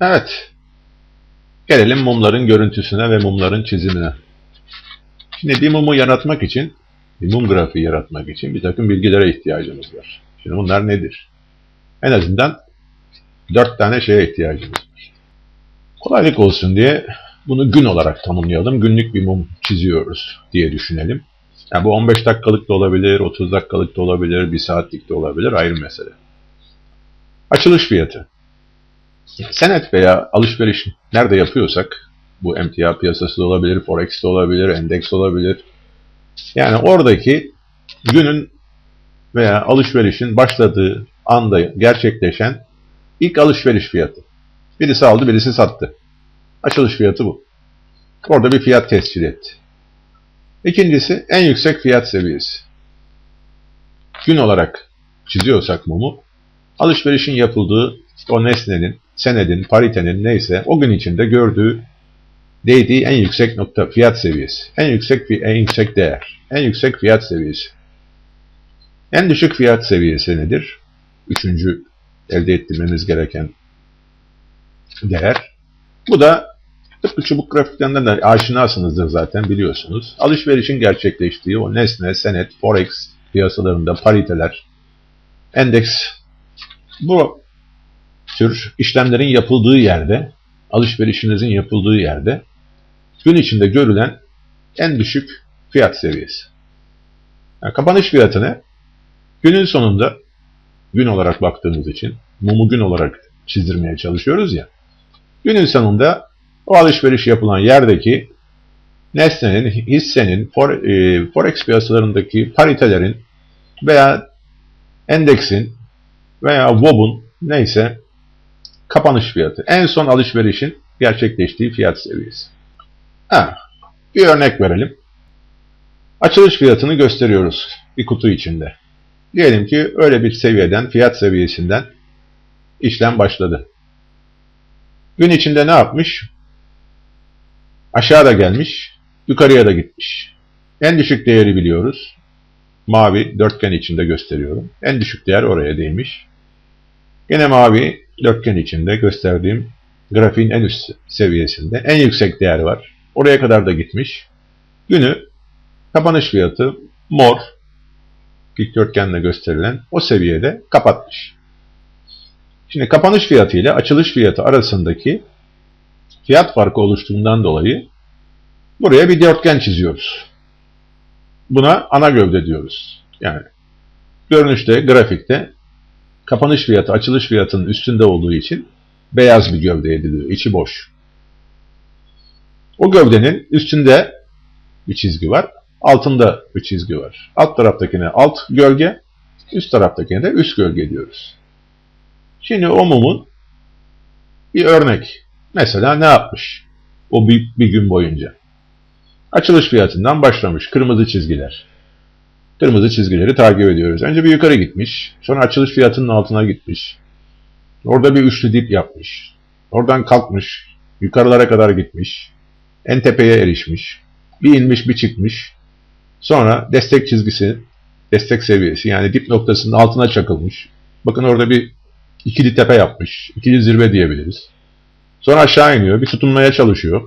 Evet. Gelelim mumların görüntüsüne ve mumların çizimine. Şimdi bir mumu yaratmak için, bir mum grafiği yaratmak için bir takım bilgilere ihtiyacımız var. Şimdi bunlar nedir? En azından dört tane şeye ihtiyacımız var. Kolaylık olsun diye bunu gün olarak tanımlayalım. Günlük bir mum çiziyoruz diye düşünelim. Yani bu 15 dakikalık da olabilir, 30 dakikalık da olabilir, 1 saatlik de olabilir ayrı mesele. Açılış fiyatı. Senet veya alışveriş nerede yapıyorsak, bu emtia piyasası da olabilir, forex de olabilir, endeks olabilir. Yani oradaki günün veya alışverişin başladığı anda gerçekleşen ilk alışveriş fiyatı. Birisi aldı, birisi sattı. Açılış fiyatı bu. Orada bir fiyat tescil etti. İkincisi en yüksek fiyat seviyesi. Gün olarak çiziyorsak mumu, alışverişin yapıldığı o nesnenin, senedin, paritenin neyse o gün içinde gördüğü, değdiği en yüksek nokta fiyat seviyesi. En yüksek en yüksek değer. En yüksek fiyat seviyesi. En düşük fiyat seviyesi nedir? Üçüncü elde ettirmemiz gereken değer. Bu da tıpkı çubuk grafiklerinden de aşinasınızdır zaten biliyorsunuz. Alışverişin gerçekleştiği o nesne, senet, forex piyasalarında pariteler, endeks bu tür işlemlerin yapıldığı yerde, alışverişinizin yapıldığı yerde gün içinde görülen en düşük fiyat seviyesi. Yani kapanış fiyatı ne? Günün sonunda gün olarak baktığımız için mumu gün olarak çizdirmeye çalışıyoruz ya. Günün sonunda o alışveriş yapılan yerdeki nesnenin, hissenin, e, forex piyasalarındaki paritelerin veya endeksin veya WOB'un neyse kapanış fiyatı. En son alışverişin gerçekleştiği fiyat seviyesi. Ha, bir örnek verelim. Açılış fiyatını gösteriyoruz bir kutu içinde. Diyelim ki öyle bir seviyeden, fiyat seviyesinden işlem başladı. Gün içinde ne yapmış? Aşağıda gelmiş, yukarıya da gitmiş. En düşük değeri biliyoruz. Mavi dörtgen içinde gösteriyorum. En düşük değer oraya değmiş. Yine mavi dörtgen içinde gösterdiğim grafiğin en üst seviyesinde en yüksek değer var. Oraya kadar da gitmiş. Günü kapanış fiyatı mor dikdörtgenle gösterilen o seviyede kapatmış. Şimdi kapanış fiyatı ile açılış fiyatı arasındaki fiyat farkı oluştuğundan dolayı buraya bir dörtgen çiziyoruz. Buna ana gövde diyoruz. Yani görünüşte, grafikte kapanış fiyatı açılış fiyatının üstünde olduğu için beyaz bir gövde ediliyor. içi boş. O gövdenin üstünde bir çizgi var. Altında bir çizgi var. Alt taraftakine alt gölge, üst taraftakine de üst gölge diyoruz. Şimdi o mumun bir örnek. Mesela ne yapmış? O bir, bir gün boyunca. Açılış fiyatından başlamış. Kırmızı çizgiler. Kırmızı çizgileri takip ediyoruz. Önce bir yukarı gitmiş. Sonra açılış fiyatının altına gitmiş. Orada bir üçlü dip yapmış. Oradan kalkmış. Yukarılara kadar gitmiş. En tepeye erişmiş. Bir inmiş bir çıkmış. Sonra destek çizgisi, destek seviyesi yani dip noktasının altına çakılmış. Bakın orada bir ikili tepe yapmış. İkili zirve diyebiliriz. Sonra aşağı iniyor. Bir tutunmaya çalışıyor.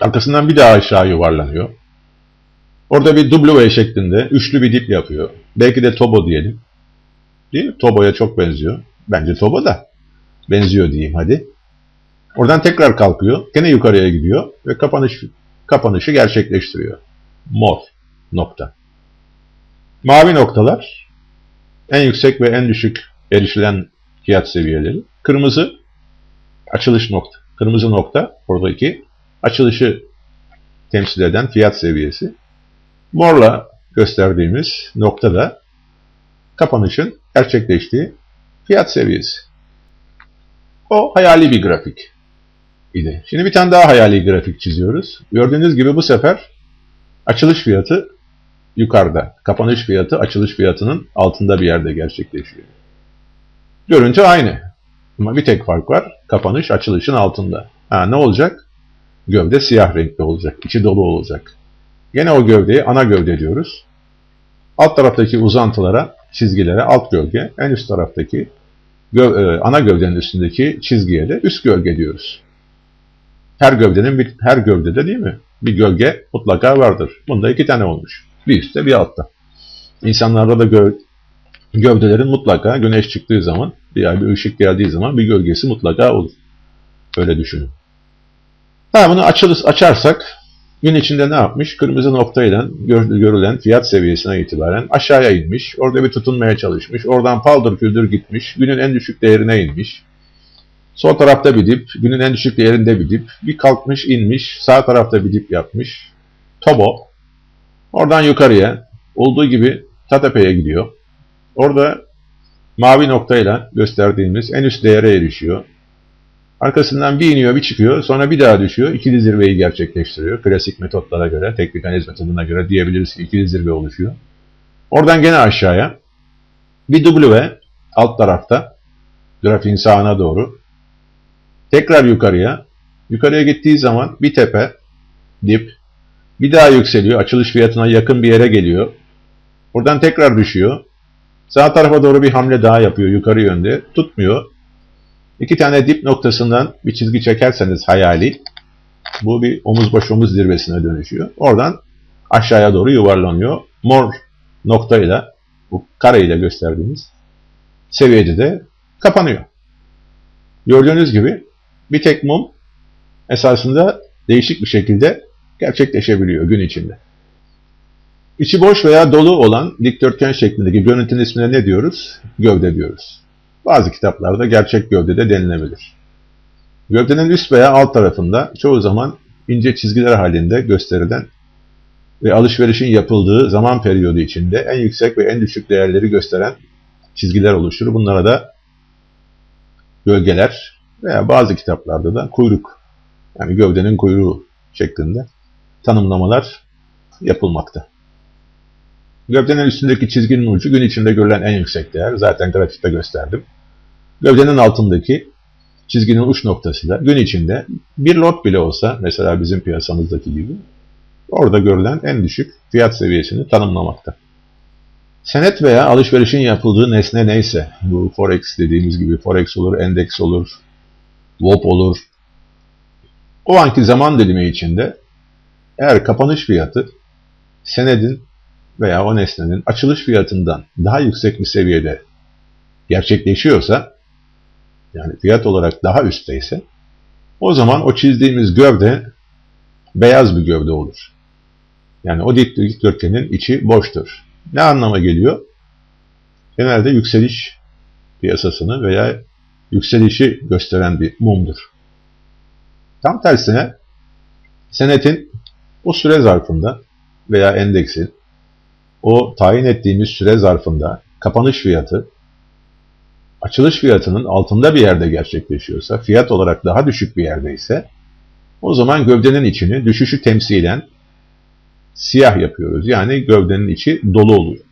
Arkasından bir daha aşağı yuvarlanıyor. Orada bir W şeklinde üçlü bir dip yapıyor. Belki de Tobo diyelim. Değil mi? Tobo'ya çok benziyor. Bence Tobo da. Benziyor diyeyim hadi. Oradan tekrar kalkıyor. Gene yukarıya gidiyor ve kapanış kapanışı gerçekleştiriyor. Mor nokta. Mavi noktalar en yüksek ve en düşük erişilen fiyat seviyeleri. Kırmızı açılış nokta. Kırmızı nokta oradaki açılışı temsil eden fiyat seviyesi. Morla gösterdiğimiz nokta da kapanışın gerçekleştiği fiyat seviyesi. O hayali bir grafik idi. Şimdi bir tane daha hayali grafik çiziyoruz. Gördüğünüz gibi bu sefer açılış fiyatı yukarıda. Kapanış fiyatı açılış fiyatının altında bir yerde gerçekleşiyor. Görüntü aynı. Ama bir tek fark var. Kapanış açılışın altında. Ha, ne olacak? Gövde siyah renkli olacak. içi dolu olacak. Yine o gövdeyi ana gövde diyoruz. Alt taraftaki uzantılara, çizgilere alt gölge, en üst taraftaki gö- e, ana gövdenin üstündeki çizgiye de üst gölge diyoruz. Her gövdenin bir, her gövdede değil mi? Bir gölge mutlaka vardır. Bunda iki tane olmuş. Bir üstte bir altta. İnsanlarda da gö- gövdelerin mutlaka güneş çıktığı zaman veya bir ışık geldiği zaman bir gölgesi mutlaka olur. Öyle düşünün. Ha, bunu açılız, açarsak gün içinde ne yapmış? Kırmızı noktayla gör- görülen fiyat seviyesine itibaren aşağıya inmiş. Orada bir tutunmaya çalışmış. Oradan paldır küldür gitmiş. Günün en düşük değerine inmiş. Sol tarafta bir dip, günün en düşük değerinde bir dip. Bir kalkmış, inmiş. Sağ tarafta bir dip yapmış. Tobo. Oradan yukarıya olduğu gibi Tatepe'ye gidiyor. Orada mavi noktayla gösterdiğimiz en üst değere erişiyor. Arkasından bir iniyor, bir çıkıyor, sonra bir daha düşüyor. İkili zirveyi gerçekleştiriyor. Klasik metotlara göre, teknik analiz metoduna göre diyebiliriz ki ikili zirve oluşuyor. Oradan gene aşağıya. Bir W alt tarafta, grafiğin sağına doğru. Tekrar yukarıya. Yukarıya gittiği zaman bir tepe, dip, bir daha yükseliyor. Açılış fiyatına yakın bir yere geliyor. Buradan tekrar düşüyor. Sağ tarafa doğru bir hamle daha yapıyor yukarı yönde. Tutmuyor. İki tane dip noktasından bir çizgi çekerseniz hayali bu bir omuz baş omuz zirvesine dönüşüyor. Oradan aşağıya doğru yuvarlanıyor. Mor noktayla bu kareyle gösterdiğimiz seviyede de kapanıyor. Gördüğünüz gibi bir tek mum esasında değişik bir şekilde gerçekleşebiliyor gün içinde. İçi boş veya dolu olan dikdörtgen şeklindeki görüntünün ismine ne diyoruz? Gövde diyoruz. Bazı kitaplarda gerçek gövde de denilebilir. Gövdenin üst veya alt tarafında çoğu zaman ince çizgiler halinde gösterilen ve alışverişin yapıldığı zaman periyodu içinde en yüksek ve en düşük değerleri gösteren çizgiler oluşur. Bunlara da gölgeler veya bazı kitaplarda da kuyruk, yani gövdenin kuyruğu şeklinde tanımlamalar yapılmakta. Gövdenin üstündeki çizginin ucu gün içinde görülen en yüksek değer. Zaten grafikte gösterdim. Gövdenin altındaki çizginin uç noktası da gün içinde bir lot bile olsa mesela bizim piyasamızdaki gibi orada görülen en düşük fiyat seviyesini tanımlamakta. Senet veya alışverişin yapıldığı nesne neyse, bu forex dediğimiz gibi forex olur, endeks olur, swap olur. O anki zaman dilimi içinde eğer kapanış fiyatı senedin veya o nesnenin açılış fiyatından daha yüksek bir seviyede gerçekleşiyorsa, yani fiyat olarak daha üstteyse, o zaman o çizdiğimiz gövde beyaz bir gövde olur. Yani o dikdörtgenin içi boştur. Ne anlama geliyor? Genelde yükseliş piyasasını veya yükselişi gösteren bir mumdur. Tam tersine senetin o süre zarfında veya endeksin o tayin ettiğimiz süre zarfında kapanış fiyatı açılış fiyatının altında bir yerde gerçekleşiyorsa, fiyat olarak daha düşük bir yerdeyse o zaman gövdenin içini düşüşü temsilen siyah yapıyoruz. Yani gövdenin içi dolu oluyor.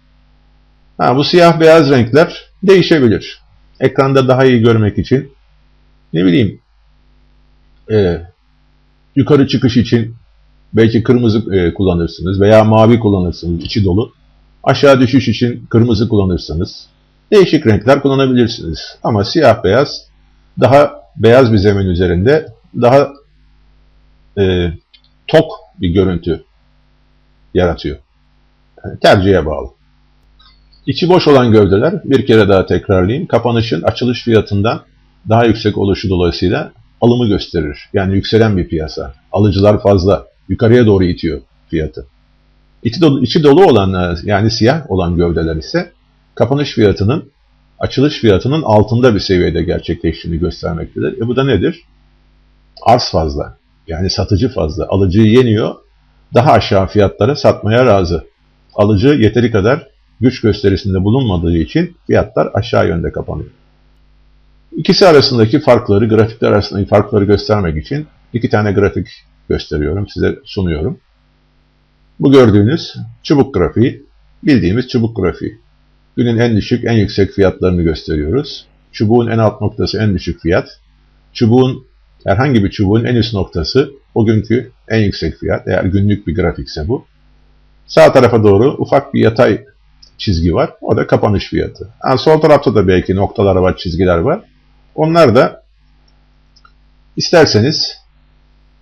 Ha, bu siyah beyaz renkler değişebilir. Ekranda daha iyi görmek için ne bileyim e, yukarı çıkış için belki kırmızı e, kullanırsınız veya mavi kullanırsınız içi dolu. Aşağı düşüş için kırmızı kullanırsanız değişik renkler kullanabilirsiniz. Ama siyah beyaz daha beyaz bir zemin üzerinde daha e, tok bir görüntü yaratıyor. Yani tercihe bağlı. İçi boş olan gövdeler bir kere daha tekrarlayayım. Kapanışın açılış fiyatından daha yüksek oluşu dolayısıyla alımı gösterir. Yani yükselen bir piyasa. Alıcılar fazla. Yukarıya doğru itiyor fiyatı. İçi dolu, içi dolu olan yani siyah olan gövdeler ise kapanış fiyatının açılış fiyatının altında bir seviyede gerçekleştiğini göstermektedir. E bu da nedir? Arz fazla. Yani satıcı fazla. Alıcıyı yeniyor. Daha aşağı fiyatlara satmaya razı. Alıcı yeteri kadar güç gösterisinde bulunmadığı için fiyatlar aşağı yönde kapanıyor. İkisi arasındaki farkları, grafikler arasındaki farkları göstermek için iki tane grafik gösteriyorum, size sunuyorum. Bu gördüğünüz çubuk grafiği, bildiğimiz çubuk grafiği. Günün en düşük, en yüksek fiyatlarını gösteriyoruz. Çubuğun en alt noktası en düşük fiyat. Çubuğun, herhangi bir çubuğun en üst noktası o günkü en yüksek fiyat. Eğer günlük bir grafikse bu. Sağ tarafa doğru ufak bir yatay çizgi var. O da kapanış fiyatı. Yani sol tarafta da belki noktalar var, çizgiler var. Onlar da isterseniz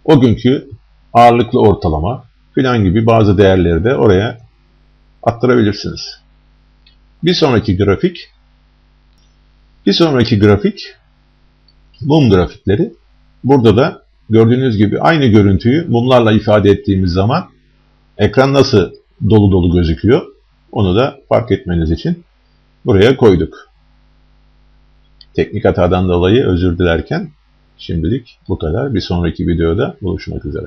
o günkü ağırlıklı ortalama filan gibi bazı değerleri de oraya attırabilirsiniz. Bir sonraki grafik bir sonraki grafik mum grafikleri. Burada da gördüğünüz gibi aynı görüntüyü mumlarla ifade ettiğimiz zaman ekran nasıl dolu dolu gözüküyor onu da fark etmeniz için buraya koyduk. Teknik hatadan dolayı özür dilerken şimdilik bu kadar. Bir sonraki videoda buluşmak üzere.